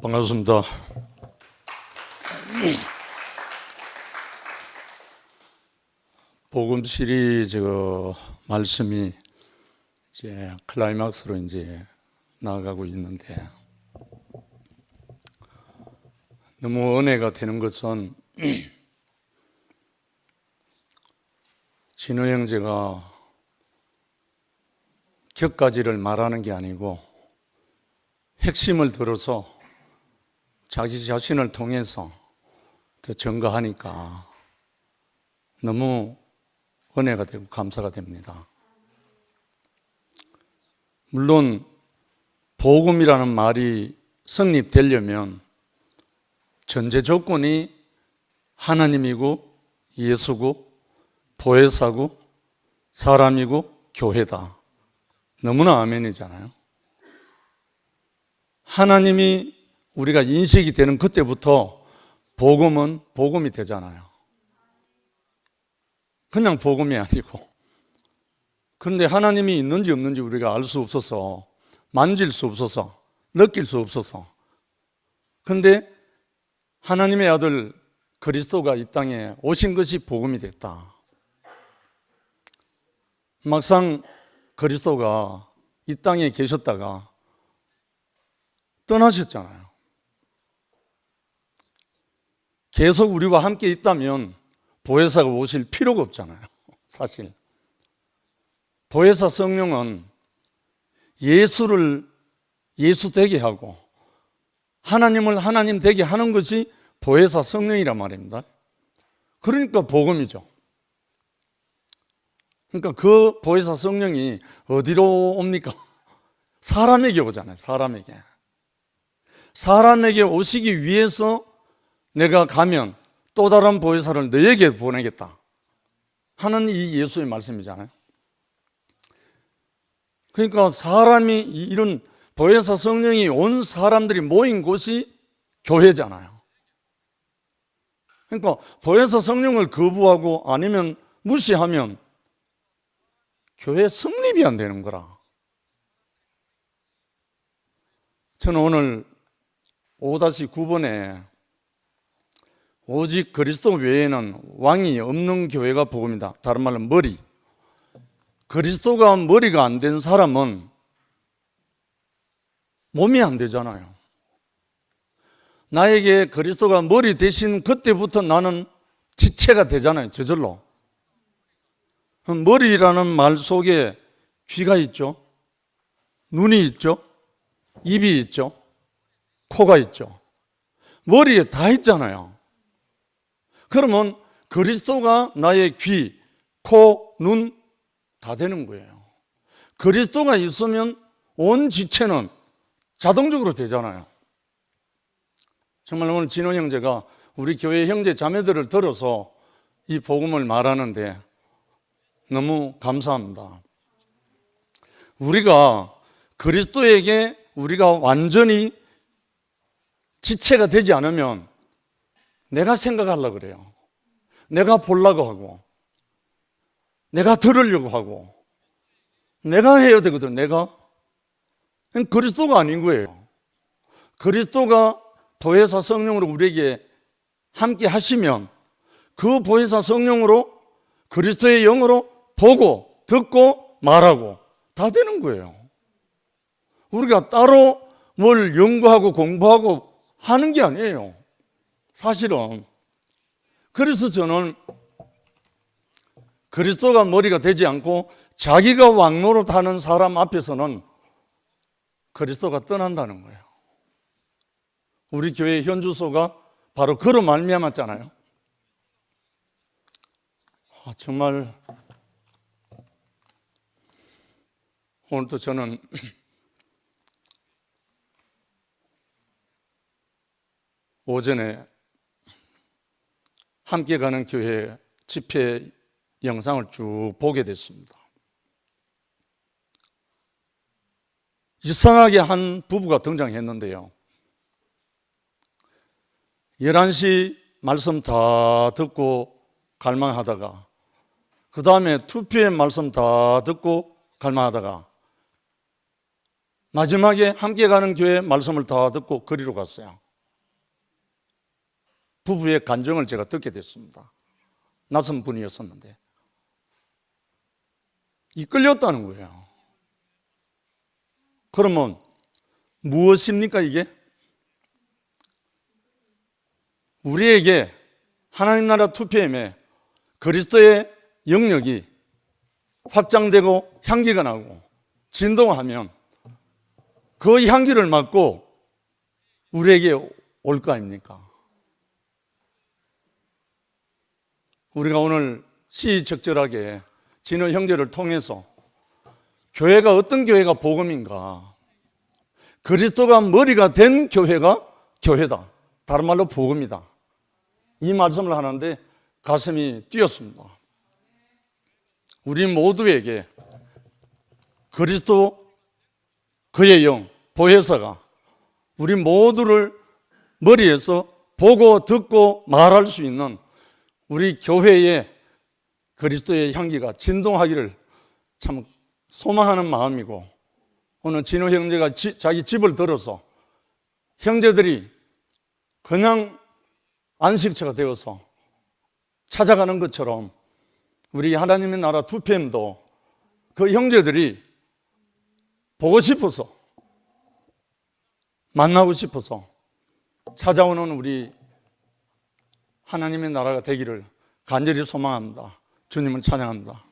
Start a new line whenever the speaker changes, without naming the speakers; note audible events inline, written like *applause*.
반갑습니다. 복음 시리즈 그 말씀이 이제 클라이막스로 이제 나아가고 있는데 너무 은혜가 되는 것은 진우 형제가 격가지를 말하는 게 아니고 핵심을 들어서 자기 자신을 통해서 더 증거하니까 너무 은혜가 되고 감사가 됩니다. 물론 복음이라는 말이 성립되려면 전제 조건이 하나님이고 예수고 보혜사고 사람이고 교회다. 너무나 아멘이잖아요. 하나님이 우리가 인식이 되는 그때부터 복음은 복음이 되잖아요. 그냥 복음이 아니고. 그런데 하나님이 있는지 없는지 우리가 알 수 없어서, 만질 수 없어서, 느낄 수 없어서. 그런데 하나님의 아들 그리스도가 이 땅에 오신 것이 복음이 됐다. 막상 그리스도가 이 땅에 계셨다가 떠나셨잖아요. 계속 우리와 함께 있다면 보혜사가 오실 필요가 없잖아요. *laughs* 사실. 보혜사 성령은 예수를 예수 되게 하고 하나님을 하나님 되게 하는 것이 보혜사 성령이란 말입니다. 그러니까 복음이죠. 그러니까 그 보혜사 성령이 어디로 옵니까? 사람에게 오잖아요. 사람에게. 사람에게 오시기 위해서 내가 가면 또 다른 보혜사를 너에게 보내겠다. 하는 이 예수의 말씀이잖아요. 그러니까 사람이 이런 보혜사 성령이 온 사람들이 모인 곳이 교회잖아요. 그러니까 보혜사 성령을 거부하고 아니면 무시하면 교회 성립이 안 되는 거라. 저는 오늘 5-9번에 오직 그리스도 외에는 왕이 없는 교회가 복음이다. 다른 말로 머리. 그리스도가 머리가 안 된 사람은 몸이 안 되잖아요. 나에게 그리스도가 머리 대신 그때부터 나는 지체가 되잖아요. 저절로. 머리라는 말 속에 귀가 있죠. 눈이 있죠. 입이 있죠. 코가 있죠. 머리에 다 있잖아요. 그러면 그리스도가 나의 귀, 코, 눈 다 되는 거예요. 그리스도가 있으면 온 지체는 자동적으로 되잖아요. 정말 오늘 진호 형제가 우리 교회 형제 자매들을 들어서 이 복음을 말하는데 너무 감사합니다. 우리가 그리스도에게 우리가 완전히 지체가 되지 않으면 내가 생각하려고 그래요. 내가 보려고 하고, 내가 들으려고 하고, 내가 해야 되거든, 내가. 그리스도가 아닌 거예요. 그리스도가 보혜사 성령으로 우리에게 함께 하시면 그 보혜사 성령으로 그리스도의 영으로 보고, 듣고, 말하고 다 되는 거예요. 우리가 따로 뭘 연구하고 공부하고 하는 게 아니에요. 사실은. 그래서 저는 그리스도가 머리가 되지 않고 자기가 왕노릇 하는 사람 앞에서는 그리스도가 떠난다는 거예요. 우리 교회 현주소가 바로 그로 말미암았잖아요. 아, 정말 오늘도 저는 오전에 함께 가는 교회 집회 영상을 쭉 보게 됐습니다. 이상하게 한 부부가 등장했는데요. 11시 말씀 다 듣고 갈망하다가 그 다음에 2PM 말씀 다 듣고 갈망하다가 마지막에 함께 가는 교회 말씀을 다 듣고 거리로 갔어요. 부부의 간정을 제가 듣게 됐습니다. 낯선 분이었었는데. 이끌렸다는 거예요. 그러면 무엇입니까, 이게? 우리에게 하나님 나라 2PM에 그리스도의 영역이 확장되고 향기가 나고 진동하면 그 향기를 맡고 우리에게 올 거 아닙니까? 우리가 오늘 시적절하게 진호 형제를 통해서 교회가 어떤 교회가 복음인가? 그리스도가 머리가 된 교회가 교회다. 다른 말로 복음이다. 이 말씀을 하는데 가슴이 뛰었습니다. 우리 모두에게 그리스도 그의 영, 보혜사가 우리 모두를 머리에서 보고 듣고 말할 수 있는 우리 교회의 그리스도의 향기가 진동하기를 참 소망하는 마음이고 오늘 진호 형제가 지- 자기 집을 들어서 형제들이 그냥 안식처가 되어서 찾아가는 것처럼 우리 하나님의 나라 2PM도 그 형제들이 보고 싶어서 만나고 싶어서 찾아오는 우리 하나님의 나라가 되기를 간절히 소망합니다. 주님을 찬양합니다.